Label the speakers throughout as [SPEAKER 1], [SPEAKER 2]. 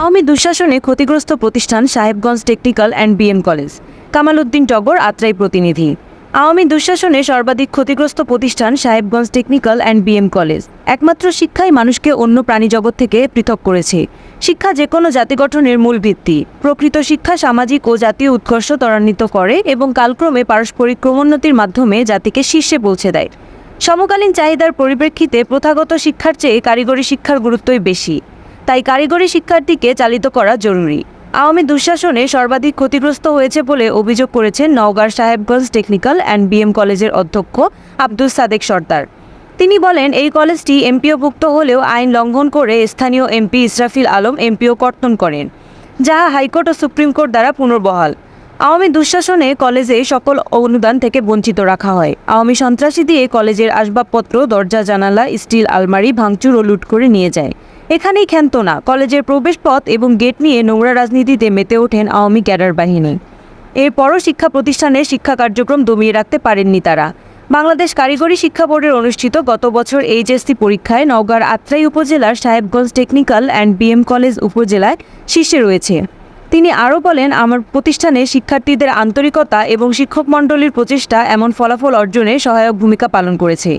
[SPEAKER 1] আওয়ামী দুঃশাসনে ক্ষতিগ্রস্ত প্রতিষ্ঠান Sahebganj technical and BM college Kamal Uddin Togor Atrai প্রতিনিধি। আওয়ামী দুঃশাসনে সর্বাধিক ক্ষতিগ্রস্ত প্রতিষ্ঠান Sahebganj technical and BM college, একমাত্র শিক্ষাই মানুষকে অন্য প্রাণীজগৎ থেকে পৃথক করেছে। শিক্ষা যে কোনো জাতি গঠনের মূল ভিত্তি। প্রকৃত শিক্ষা সামাজিক ও জাতীয় উৎকর্ষ ত্বরান্বিত করে এবং কালক্রমে পারস্পরিক ক্রমোন্নতির মাধ্যমে জাতিকে শীর্ষে পৌঁছে দেয়। সমকালীন চাহিদার পরিপ্রেক্ষিতে প্রথাগত শিক্ষার চেয়ে কারিগরি শিক্ষার গুরুত্বই বেশি। তাই কারিগরি শিক্ষার্থীকে চালিত করা জরুরি। আওয়ামী দুঃশাসনে সর্বাধিক ক্ষতিগ্রস্ত হয়েছে বলে অভিযোগ করেছেন নওগাঁর সাহেবগঞ্জ টেকনিক্যাল অ্যান্ড বিএম কলেজের অধ্যক্ষ আব্দুল সাদেক সর্দার। তিনি বলেন, এই কলেজটি এমপিওভুক্ত হলেও আইন লঙ্ঘন করে স্থানীয় এমপি ইসরাফিল আলম এমপিও কর্তন করেন, যা হাইকোর্ট ও সুপ্রিম কোর্ট দ্বারা পুনর্বহাল। আওয়ামী দুঃশাসনে কলেজে সকল অনুদান থেকে বঞ্চিত রাখা হয়। আওয়ামী সন্ত্রাসী দিয়ে কলেজের আসবাবপত্র, দরজা, জানালা, স্টিল আলমারি ভাঙচুর ও লুট করে নিয়ে যায়। এখানেই ক্ষান্ত না। কলেজের প্রবেশপথ এবং গেট নিয়ে নোংরা রাজনীতিতে মেতে ওঠেন আওয়ামী ক্যাডার বাহিনী। এরপরও শিক্ষা প্রতিষ্ঠানের শিক্ষা কার্যক্রম দমিয়ে রাখতে পারেননি তারা। বাংলাদেশ কারিগরি শিক্ষা বোর্ডের অনুষ্ঠিত গত বছর এইচএসসি পরীক্ষায় নওগাঁর আত্রাই উপজেলার Sahebganj technical and BM college উপজেলায় শীর্ষে রয়েছে। তিনি আরও বলেন, আমার প্রতিষ্ঠানে শিক্ষার্থীদের আন্তরিকতা এবং শিক্ষক মণ্ডলীর প্রচেষ্টা এমন ফলাফল অর্জনে সহায়ক ভূমিকা পালন করেছে।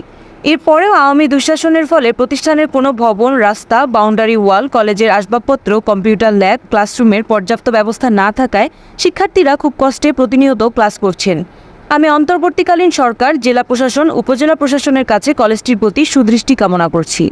[SPEAKER 1] এরপরেও আওয়ামী দুঃশাসনের ফলে প্রতিষ্ঠানের কোনো ভবন, রাস্তা বাউন্ডারি ওয়াল কলেজের আসবাবপত্র কম্পিউটার ল্যাব ক্লাসরুমের পর্যাপ্ত ব্যবস্থা না থাকায় শিক্ষার্থীরা খুব কষ্টে প্রতিনিয়ত ক্লাস করছেন। আমি অন্তর্বর্তীকালীন সরকার, জেলা প্রশাসন, উপজেলা প্রশাসনের কাছে কলেজটির প্রতি সুদৃষ্টি কামনা করছি।